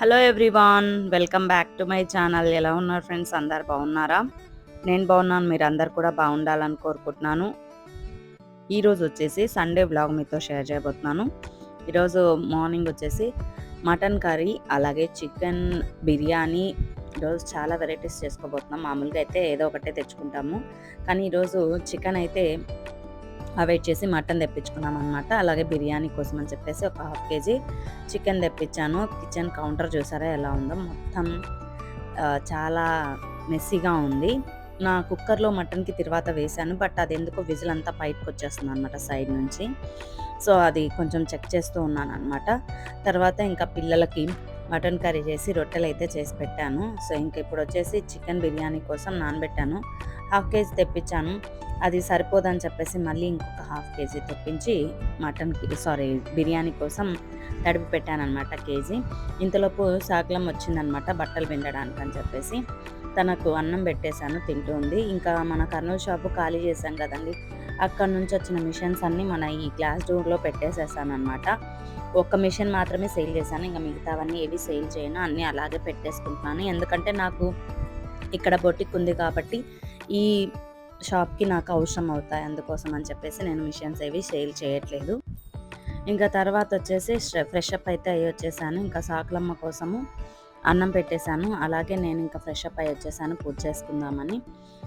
Hello everyone welcome back to my channel ఎలా ఉన్నారు friends అందరు బాగున్నారా? నేను బాగున్నాను మీరు అందరు కూడా బాగుండాలని కోరుకుంటున్నాను. ఈరోజు వచ్చేసి సండే బ్లాగ్ మీతో షేర్ చేయబోతున్నాను. ఈరోజు మార్నింగ్ వచ్చేసి మటన్ కర్రీ అలాగే చికెన్ బిర్యానీ ఈరోజు చాలా వెరైటీస్ చేసుకోబోతున్నాం. మామూలుగా అయితే ఏదో ఒకటే తెచ్చుకుంటాము. కానీ ఈరోజు చికెన్ అయితే అవాయిడ్ చేసి మటన్ తెప్పించుకున్నాం అనమాట అలాగే బిర్యానీ కోసం అని చెప్పేసి ఒక హాఫ్ కేజీ చికెన్ తెప్పించాను. కిచెన్ కౌంటర్ చూసారా ఎలా ఉందో? మొత్తం చాలా మెస్సీగా ఉంది. నా కుక్కర్లో మటన్కి తర్వాత వేశాను బట్ అది ఎందుకో విజిల్ అంతా పైపుకి వచ్చేస్తుంది అనమాట సైడ్ నుంచి. సో అది కొంచెం చెక్ చేస్తూ ఉన్నాను అనమాట తర్వాత ఇంకా పిల్లలకి మటన్ కర్రీ చేసి రొట్టెలు అయితే చేసి పెట్టాను. సో ఇంక ఇప్పుడు వచ్చేసి చికెన్ బిర్యానీ కోసం నానబెట్టాను. హాఫ్ కేజీ తెప్పించాను. అది సరిపోదని చెప్పేసి మళ్ళీ ఇంకొక హాఫ్ కేజీ తెప్పించి మటన్కి సారీ బిర్యానీ కోసం తడిపి పెట్టాను అనమాట కేజీ. ఇంతలోపు సాకలం వచ్చిందనమాట బట్టలు పిండడానికి అని చెప్పేసి. తనకు అన్నం పెట్టేశాను తింటూ ఉంది. ఇంకా మన కర్నూలు షాపు ఖాళీ చేశాం కదండి. అక్కడ నుంచి వచ్చిన మిషన్స్ అన్నీ మన ఈ గ్లాస్ డోర్లో పెట్టేసేసాను అనమాట ఒక్క మిషన్ మాత్రమే సేల్ చేశాను. ఇంకా మిగతావన్నీ ఏవి సేల్ చేయను. అన్నీ అలాగే పెట్టేసుకుంటున్నాను. ఎందుకంటే నాకు ఇక్కడ బొటిక్ ఉంది కాబట్టి ఈ షాప్కి నాకు అవసరం అవుతాయి అందుకోసం అని చెప్పేసి నేను మిషన్స్ ఏవి సేల్ చేయట్లేదు. ఇంకా తర్వాత వచ్చేసి ఫ్రెష్ అప్ అయితే అయ్యి వచ్చేసాను. ఇంకా సాకులమ్మ కోసము అన్నం పెట్టేశాను అలాగే నేను ఇంకా ఫ్రెష్ అప్ అయ్యి వచ్చేసాను. పూజ చేసుకుందామని.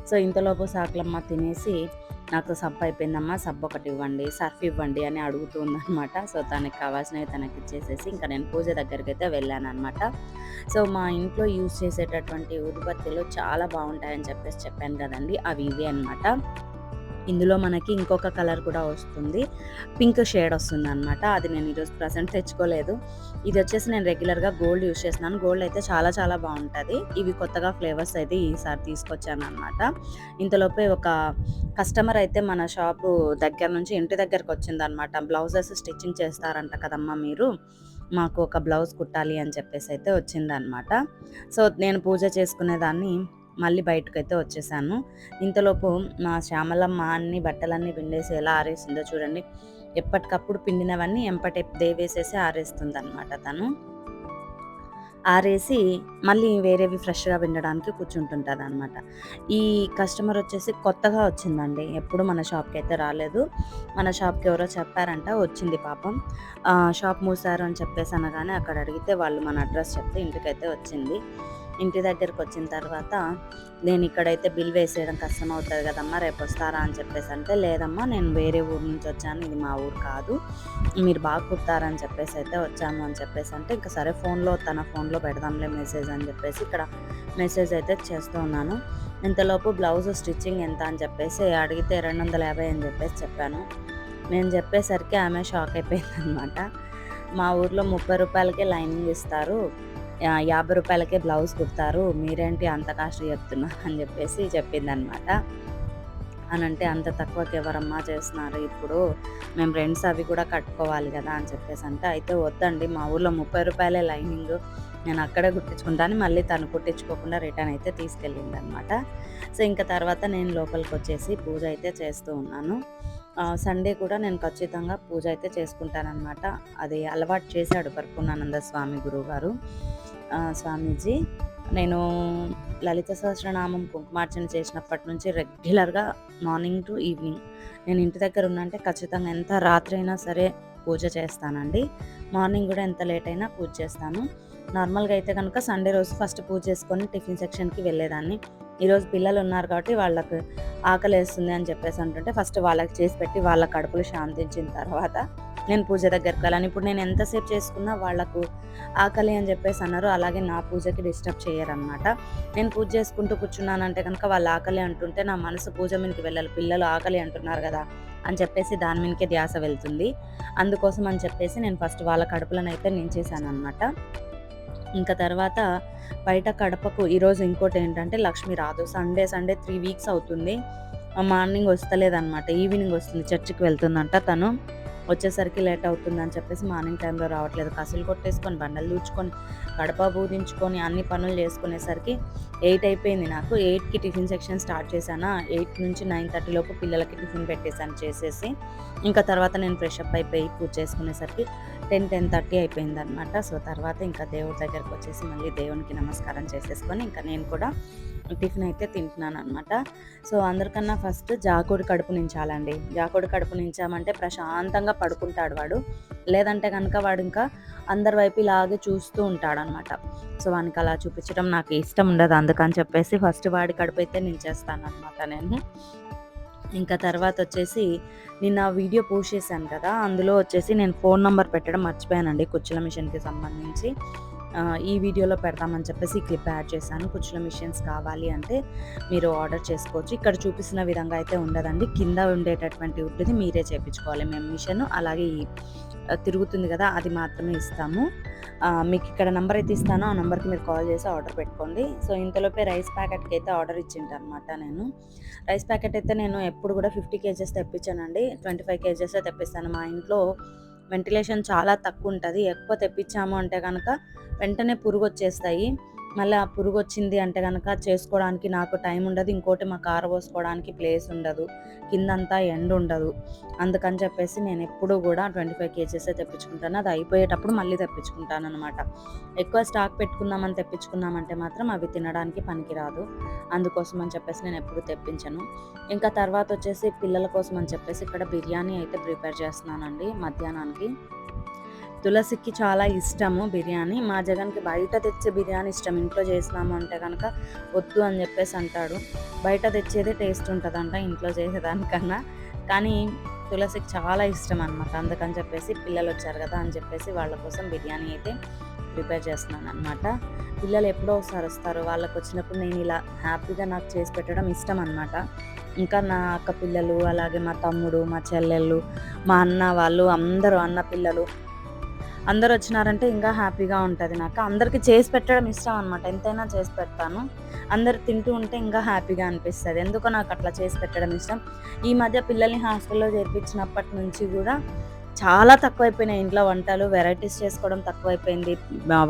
సో ఇంతలోపు సాకులమ్మ తినేసి నాకు సబ్ అయిపోయిందమ్మా సబ్ ఒకటి ఇవ్వండి సర్ఫ్ ఇవ్వండి అని అడుగుతుందనమాట సో తనకి కావాల్సినవి తనకి ఇచ్చేసేసి ఇంకా నేను పూజ దగ్గరికి అయితే వెళ్ళాను అనమాట సో మా ఇంట్లో యూజ్ చేసేటటువంటి ఉత్పత్తులు చాలా బాగుంటాయని చెప్పేసి చెప్పాను కదండి. అవి ఇవే అనమాట ఇందులో మనకి ఇంకొక కలర్ కూడా వస్తుంది. పింక్ షేడ్ వస్తుంది అనమాట అది నేను ఈరోజు ప్రజెంట్ తెచ్చుకోలేదు. ఇది వచ్చేసి నేను రెగ్యులర్గా గోల్డ్ యూస్ చేస్తున్నాను. గోల్డ్ అయితే చాలా చాలా బాగుంటుంది. ఇవి కొత్తగా ఫ్లేవర్స్ అయితే ఈసారి తీసుకొచ్చాను అనమాట ఇంతలోపే ఒక కస్టమర్ అయితే మన షాపు దగ్గర నుంచి ఇంటి దగ్గరకు వచ్చిందనమాట బ్లౌజెస్ స్టిచ్చింగ్ చేస్తారంట కదమ్మా మీరు. మాకు ఒక బ్లౌజ్ కుట్టాలి అని చెప్పేసి అయితే వచ్చిందనమాట సో నేను పూజ చేసుకునేదాన్ని మళ్ళీ బయటకు అయితే వచ్చేసాను. ఇంతలోపు మా శ్యామలమ్మ అన్ని బట్టలన్నీ పిండేసి ఎలా ఆరేసిందో చూడండి. ఎప్పటికప్పుడు పిండినవన్నీ ఎంపటి దేవేసేసి ఆరేస్తుంది అనమాట తను. ఆరేసి మళ్ళీ వేరేవి ఫ్రెష్గా పిండడానికి కూర్చుంటుంటుంది అనమాట ఈ కస్టమర్ వచ్చేసి కొత్తగా వచ్చిందండి. ఎప్పుడు మన షాప్కి అయితే రాలేదు. మన షాప్కి ఎవరో చెప్పారంట వచ్చింది పాపం. షాప్ మూసారు అని చెప్పేసి అనగానే అక్కడ అడిగితే వాళ్ళు మన అడ్రస్ చెప్తే ఇంటికైతే వచ్చింది. ఇంటి దగ్గరకు వచ్చిన తర్వాత నేను ఇక్కడైతే బిల్ వేసేయడం కష్టం అవుతుంది కదమ్మా రేపు వస్తారా? అని చెప్పేసి అంటే లేదమ్మా నేను వేరే ఊరు నుంచి వచ్చాను ఇది మా ఊరు కాదు మీరు బాగా కుడతారని చెప్పేసి అయితే వచ్చాము అని చెప్పేసి అంటే ఇంకా సరే ఫోన్లో తన ఫోన్లో పెడదాంలే మెసేజ్ అని చెప్పేసి ఇక్కడ మెసేజ్ అయితే చేస్తూ ఉన్నాను. ఇంతలోపు బ్లౌజ్ స్టిచ్చింగ్ ఎంత అని చెప్పేసి అడిగితే రెండు వందల యాభై అని చెప్పేసి చెప్పాను. నేను చెప్పేసరికి ఆమె షాక్ అయిపోయింది అనమాట మా ఊర్లో ముప్పై రూపాయలకే లైనింగ్ ఇస్తారు యాభై రూపాయలకే బ్లౌజ్ కుడతారు మీరేంటి అంత కాస్ట్ చెప్తున్నారు అని చెప్పేసి చెప్పిందనమాట అని అంటే అంత తక్కువకి ఎవరమ్మా చేస్తున్నారు ఇప్పుడు? మేము రెంట్స్ అవి కూడా కట్టుకోవాలి కదా అని చెప్పేసి అంటే అయితే వద్దండి మా ఊర్లో ముప్పై రూపాయలే లైనింగ్. నేను అక్కడే కుట్టించుకుంటాను మళ్ళీ తను కుట్టించుకోకుండా రిటర్న్ అయితే తీసుకెళ్ళింది అనమాట సో ఇంకా తర్వాత నేను లోపలికి వచ్చేసి పూజ అయితే చేస్తూ ఉన్నాను. సండే కూడా నేను ఖచ్చితంగా పూజ అయితే చేసుకుంటానన్నమాట. అది అలవాటు చేశాడు పరిపూర్ణానంద స్వామి గురువు గారు స్వామీజీ నేను లలిత సహస్రనామం కుంకుమార్చన చేసినప్పటి నుంచి రెగ్యులర్గా మార్నింగ్ టు ఈవినింగ్ నేను ఇంటి దగ్గర ఉన్నంటే ఖచ్చితంగా ఎంత రాత్రి అయినా సరే పూజ చేస్తానండి. మార్నింగ్ కూడా ఎంత లేట్ అయినా పూజ చేస్తాను. నార్మల్గా అయితే కనుక సండే రోజు ఫస్ట్ పూజ చేసుకొని టిఫిన్ సెక్షన్కి వెళ్ళేదాన్ని. ఈరోజు పిల్లలు ఉన్నారు కాబట్టి వాళ్ళకు ఆకలి వేస్తుంది అని చెప్పేసి అంటుంటే ఫస్ట్ వాళ్ళకి చేసి పెట్టి వాళ్ళ కడుపులు శాంతించిన తర్వాత నేను పూజ దగ్గరికి వెళ్ళాను. ఇప్పుడు నేను ఎంతసేపు చేసుకున్నా వాళ్ళకు ఆకలి అని చెప్పేసి అన్నారు. అలాగే నా పూజకి డిస్టర్బ్ చేయరన్నమాట. నేను పూజ చేసుకుంటూ కూర్చున్నానంటే కనుక వాళ్ళు ఆకలి అంటుంటే నా మనసు పూజ మీదకి వెళ్ళాలి. పిల్లలు ఆకలి అంటున్నారు కదా అని చెప్పేసి దాని మీదకే ధ్యాస వెళ్తుంది. అందుకోసం అని చెప్పేసి నేను ఫస్ట్ వాళ్ళ కడుపులను అయితే నించేసాను అనమాట ఇంకా తర్వాత బయట కడపకు ఈరోజు ఇంకోటి ఏంటంటే లక్ష్మి రాదు. సండే సండే త్రీ వీక్స్ అవుతుంది. మార్నింగ్ వస్తలేదన్నమాట. ఈవినింగ్ వస్తుంది. చర్చికి వెళ్తుందంట తను. వచ్చేసరికి లేట్ అవుతుంది అని చెప్పేసి మార్నింగ్ టైంలో రావట్లేదు. కసులు కొట్టేసుకొని బండలు దూచుకొని కడప బూదించుకొని అన్ని పనులు చేసుకునేసరికి ఎయిట్ అయిపోయింది నాకు. ఎయిట్కి టిఫిన్ సెక్షన్ స్టార్ట్ చేశాను? ఎయిట్ నుంచి నైన్ థర్టీ లోపు పిల్లలకి టిఫిన్ పెట్టేశాను చేసేసి. ఇంకా తర్వాత నేను ఫ్రెష్ అప్ అయిపోయి పూజ చేసుకునేసరికి టెన్ టెన్ థర్టీ అయిపోయింది అనమాట సో తర్వాత ఇంకా దేవుడి దగ్గరకు వచ్చేసి మళ్ళీ దేవునికి నమస్కారం చేసేసుకొని ఇంకా నేను కూడా టిఫిన్ అయితే తింటున్నాను అనమాట సో అందరికన్నా ఫస్ట్ జాకుడి కడుపు నించాలండి. జాకుడి కడుపు నించామంటే ప్రశాంతంగా పడుకుంటాడు వాడు. లేదంటే కనుక వాడు ఇంకా అందరి వైపు ఇలాగే చూస్తూ ఉంటాడనమాట సో వానికి అలా చూపించడం నాకు ఇష్టం ఉండదు. అందుకని చెప్పేసి ఫస్ట్ వాడి కడుపు అయితే నించేస్తాను అనమాట నేను. ఇంకా తర్వాత వచ్చేసి నిన్న వీడియో పోస్ట్ చేశాను కదా అందులో వచ్చేసి నేను ఫోన్ నెంబర్ పెట్టడం మర్చిపోయానండి కుచ్చుల మిషన్కి సంబంధించి. ఈ వీడియోలో పెడతామని చెప్పేసి క్లిప్ యాడ్ చేశాను. కుచ్చుల మిషన్స్ కావాలి అంటే మీరు ఆర్డర్ చేసుకోవచ్చు. ఇక్కడ చూపిస్తున్న విధంగా అయితే ఉండదండి. కింద ఉండేటటువంటి ఉంటుంది మీరే చేయించుకోవాలి మేము మిషన్ అలాగే ఈ తిరుగుతుంది కదా అది మాత్రమే ఇస్తాము. మీకు ఇక్కడ నెంబర్ అయితే ఇస్తాను ఆ నెంబర్కి మీరు కాల్ చేసి ఆర్డర్ పెట్టుకోండి. సో ఇంతలోపే రైస్ ప్యాకెట్కి అయితే ఆర్డర్ ఇచ్చింటాను అనమాట నేను. రైస్ ప్యాకెట్ అయితే నేను ఎప్పుడు కూడా ఫిఫ్టీ కేజెస్ తెప్పించానండి. ట్వంటీ ఫైవ్ కేజెస్ తెప్పిస్తాను. మా ఇంట్లో వెంటిలేషన్ చాలా తక్కువ ఉంటుంది. ఎక్కువ తెప్పించాము అంటే కనుక వెంటనే పురుగు వచ్చేస్తాయి మళ్ళీ ఆ పురుగు వచ్చింది అంటే కనుక చేసుకోవడానికి నాకు టైం ఉండదు. ఇంకోటి మా కారు పోసుకోవడానికి ప్లేస్ ఉండదు. కిందంతా ఎండ ఉండదు. అందుకని చెప్పేసి నేను ఎప్పుడూ కూడా ట్వంటీ ఫైవ్ కేజెస్ తెప్పించుకుంటాను. అది అయిపోయేటప్పుడు మళ్ళీ తెప్పించుకుంటాను అనమాట ఎక్కువ స్టాక్ పెట్టుకుందామని తెప్పించుకున్నామంటే మాత్రం అవి తినడానికి పనికిరాదు. అందుకోసం అని చెప్పేసి నేను ఎప్పుడు తెప్పించను. ఇంకా తర్వాత వచ్చేసి పిల్లల కోసం అని చెప్పేసి ఇక్కడ బిర్యానీ అయితే ప్రిపేర్ చేస్తున్నానండి మధ్యాహ్నానికి. తులసికి చాలా ఇష్టము బిర్యానీ. మా జగన్కి బయట తెచ్చే బిర్యానీ ఇష్టం. ఇంట్లో చేసినాము అంటే కనుక వద్దు అని చెప్పేసి అంటాడు. బయట తెచ్చేదే టేస్ట్ ఉంటుందంట ఇంట్లో చేసేదానికన్నా. కానీ తులసికి చాలా ఇష్టం అనమాట అందుకని చెప్పేసి పిల్లలు వచ్చారు కదా అని చెప్పేసి వాళ్ళ కోసం బిర్యానీ అయితే ప్రిపేర్ చేస్తున్నాను అనమాట పిల్లలు ఎప్పుడో ఒకసారి వస్తారు. వాళ్ళకి వచ్చినప్పుడు నేను ఇలా హ్యాపీగా నాకు చేసి పెట్టడం ఇష్టం అనమాట ఇంకా నా అక్క పిల్లలు అలాగే మా తమ్ముడు మా చెల్లెళ్ళు మా అన్న వాళ్ళు అందరూ అన్న పిల్లలు అందరు వచ్చినారంటే ఇంకా హ్యాపీగా ఉంటుంది నాకు. అందరికి చేసి పెట్టడం ఇష్టం అనమాట ఎంతైనా చేసి పెడతాను. అందరు తింటూ ఉంటే ఇంకా హ్యాపీగా అనిపిస్తుంది. ఎందుకో నాకు అట్లా చేసి పెట్టడం ఇష్టం. ఈ మధ్య పిల్లల్ని హాస్టల్లో చేర్పించినప్పటి నుంచి కూడా చాలా తక్కువైపోయినాయి. ఇంట్లో వంటలు వెరైటీస్ చేసుకోవడం తక్కువైపోయింది.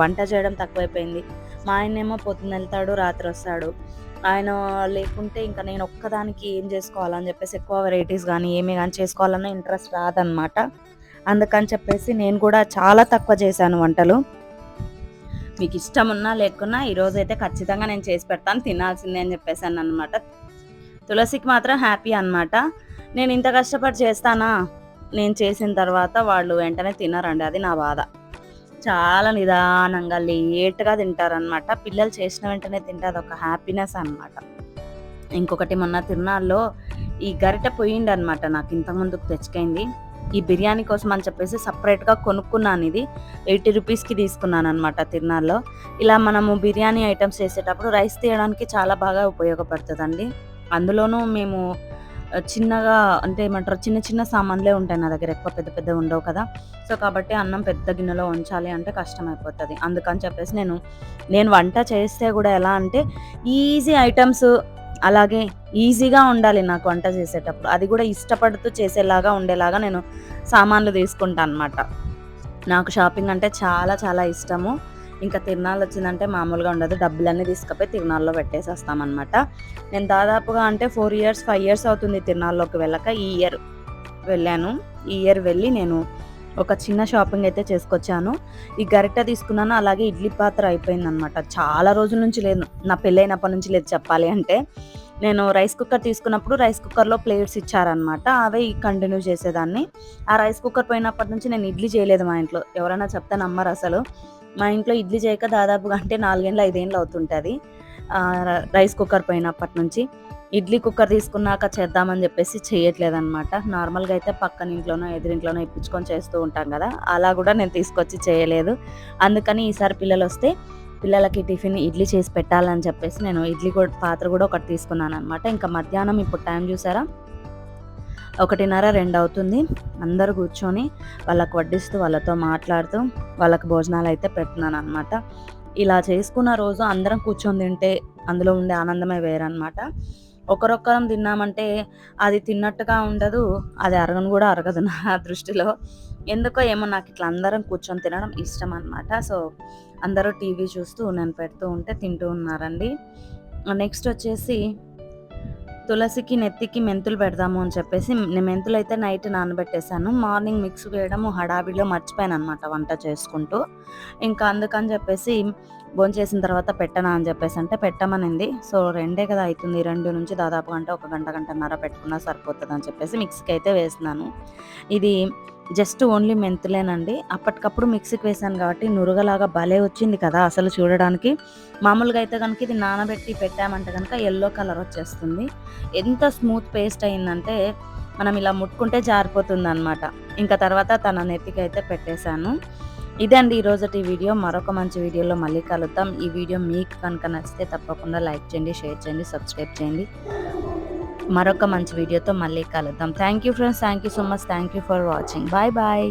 వంట చేయడం తక్కువైపోయింది. మా ఆయనేమో పొద్దున్న వెళ్తాడు రాత్రి వస్తాడు. ఆయన లేకుంటే ఇంకా నేను ఒక్కదానికి ఏం చేసుకోవాలని చెప్పేసి ఎక్కువ వెరైటీస్ కానీ ఏమి కానీ చేసుకోవాలన్న ఇంట్రెస్ట్ రాదనమాట అందుకని చెప్పేసి నేను కూడా చాలా తక్కువ చేశాను వంటలు. మీకు ఇష్టం ఉన్నా లేకున్నా ఈరోజు అయితే ఖచ్చితంగా నేను చేసి పెడతాను తినాల్సిందే అని చెప్పేసాను అనమాట తులసికి మాత్రం హ్యాపీ అన్నమాట. నేను ఇంత కష్టపడి చేస్తానా? నేను చేసిన తర్వాత వాళ్ళు వెంటనే తినరండి అది నా బాధ. చాలా నిదానంగా లేట్గా తింటారనమాట పిల్లలు చేసిన వెంటనే తింటే అదొక హ్యాపీనెస్ అన్నమాట. ఇంకొకటి మొన్న తిరునాళ్ళలో ఈ గరిటె పోయిండనమాట నాకు ఇంతకుముందుకు తెచ్చుకైంది. ఈ బిర్యానీ కోసం అని చెప్పేసి సపరేట్గా కొనుక్కున్నాను ఇది. ఎయిటీ రూపీస్కి తీసుకున్నాను అనమాట తిరునాళ్ళలో. ఇలా మనము బిర్యానీ ఐటమ్స్ చేసేటప్పుడు రైస్ తీయడానికి చాలా బాగా ఉపయోగపడుతుందండి. అందులోనూ మేము చిన్నగా అంటే ఏమంటారు చిన్న చిన్న సామాన్లే ఉంటాయి నా దగ్గర ఎక్కువ పెద్ద పెద్ద ఉండవు కదా. సో కాబట్టి అన్నం పెద్ద గిన్నెలో ఉంచాలి అంటే కష్టం అయిపోతుంది అందుకని చెప్పేసి నేను నేను వంట చేస్తే కూడా ఎలా అంటే ఈజీ ఐటమ్స్ అలాగే ఈజీగా ఉండాలి నాకు వంట చేసేటప్పుడు. అది కూడా ఇష్టపడుతూ చేసేలాగా ఉండేలాగా నేను సామాన్లు తీసుకుంటాను అనమాట నాకు షాపింగ్ అంటే చాలా చాలా ఇష్టము. ఇంకా తిరునాళ్ళు వచ్చిందంటే మామూలుగా ఉండదు. డబ్బులన్నీ తీసుకుపోయి తిరునాళ్ళలో పెట్టేసేస్తామన్నమాట నేను దాదాపుగా అంటే ఫోర్ ఇయర్స్ ఫైవ్ ఇయర్స్ అవుతుంది తిరునాళ్ళలోకి వెళ్ళక. ఈ ఇయర్ వెళ్ళాను. ఈ ఇయర్ వెళ్ళి నేను ఒక చిన్న షాపింగ్ అయితే చేసుకొచ్చాను. ఈ గరిట తీసుకున్నాను అలాగే ఇడ్లీ పాత్ర అయిపోయింది అనమాట చాలా రోజుల నుంచి లేదు నా పెళ్ళైనప్పటి నుంచి లేదు చెప్పాలి అంటే. నేను రైస్ కుక్కర్ తీసుకున్నప్పుడు రైస్ కుక్కర్లో ప్లేట్స్ ఇచ్చారనమాట అవే కంటిన్యూ చేసేదాన్ని. ఆ రైస్ కుక్కర్ పోయినప్పటి నుంచి నేను ఇడ్లీ చేయలేదు మా ఇంట్లో. ఎవరైనా చెప్తే నమ్మరు అసలు. మా ఇంట్లో ఇడ్లీ చేయక దాదాపుగా అంటే నాలుగేళ్ళు ఐదేళ్ళు అవుతుంటుంది. రైస్ కుక్కర్ పోయినప్పటి నుంచి. ఇడ్లీ కుక్కర్ తీసుకున్నాక చేద్దామని చెప్పేసి చేయట్లేదు అనమాట నార్మల్గా అయితే పక్కన ఇంట్లోనో ఎదురింట్లోనో ఇప్పించుకొని చేస్తూ ఉంటాం కదా. అలా కూడా నేను తీసుకొచ్చి చేయలేదు. అందుకని ఈసారి పిల్లలు వస్తే పిల్లలకి టిఫిన్ ఇడ్లీ చేసి పెట్టాలని చెప్పేసి నేను ఇడ్లీ కూడా పాత్ర కూడా ఒకటి తీసుకున్నాను అనమాట ఇంకా మధ్యాహ్నం ఇప్పుడు టైం చూసారా? ఒకటిన్నర రెండు అవుతుంది. అందరూ కూర్చొని వాళ్ళకు వడ్డిస్తూ వాళ్ళతో మాట్లాడుతూ వాళ్ళకి భోజనాలు అయితే పెడుతున్నాను అనమాట ఇలా చేసుకున్న రోజు అందరం కూర్చొని తింటే అందులో ఉండే ఆనందమే వేరనమాట ఒకరొక్కరం తిన్నామంటే అది తిన్నట్టుగా ఉండదు అది అరగను కూడా అరగదు నా దృష్టిలో. ఎందుకో ఏమో నాకు ఇట్లా అందరం కూర్చొని తినడం ఇష్టం అనమాట సో అందరూ టీవీ చూస్తూ నేను పెడుతూ ఉంటే తింటూ ఉన్నారండి. నెక్స్ట్ వచ్చేసి తులసికి నెత్తికి మెంతులు పెడదాము అని చెప్పేసి నేను మెంతులు అయితే నైట్ నానబెట్టేశాను. మార్నింగ్ మిక్స్ వేయడము హడావిలో మర్చిపోయాను అనమాట వంట చేసుకుంటూ. ఇంకా అందుకని చెప్పేసి భోంచేసిన తర్వాత పెట్టనా అని చెప్పేసి అంటే పెట్టమనింది. సో రెండే కదా అవుతుంది రెండు నుంచి దాదాపు గంట ఒక గంట గంటన్నర పెట్టుకున్నా సరిపోతుంది అని చెప్పేసి మిక్సీకి అయితే వేసినాను. ఇది జస్ట్ ఓన్లీ మెంతులేనండి. అప్పటికప్పుడు మిక్సీకి వేసాను కాబట్టి నురగలాగా భలే వచ్చింది కదా అసలు చూడడానికి. మామూలుగా అయితే కనుక ఇది నానబెట్టి పెట్టామంటే కనుక ఎల్లో కలర్ వచ్చేస్తుంది. ఎంత స్మూత్ పేస్ట్ అయిందంటే మనం ఇలా ముట్టుకుంటే జారిపోతుంది అనమాట ఇంకా తర్వాత తన నెత్తికి అయితే పెట్టేశాను. ఇదండి ఈరోజుటి వీడియో. మరొక మంచి వీడియోలో మళ్ళీ కలుద్దాం. ఈ వీడియో మీకు కనుక నచ్చితే తప్పకుండా లైక్ చేయండి షేర్ చేయండి సబ్స్క్రైబ్ చేయండి. మరొక మంచి వీడియోతో మళ్ళీ కలుద్దాం. Thank you friends. Thank you so much. Thank you for watching. Bye bye.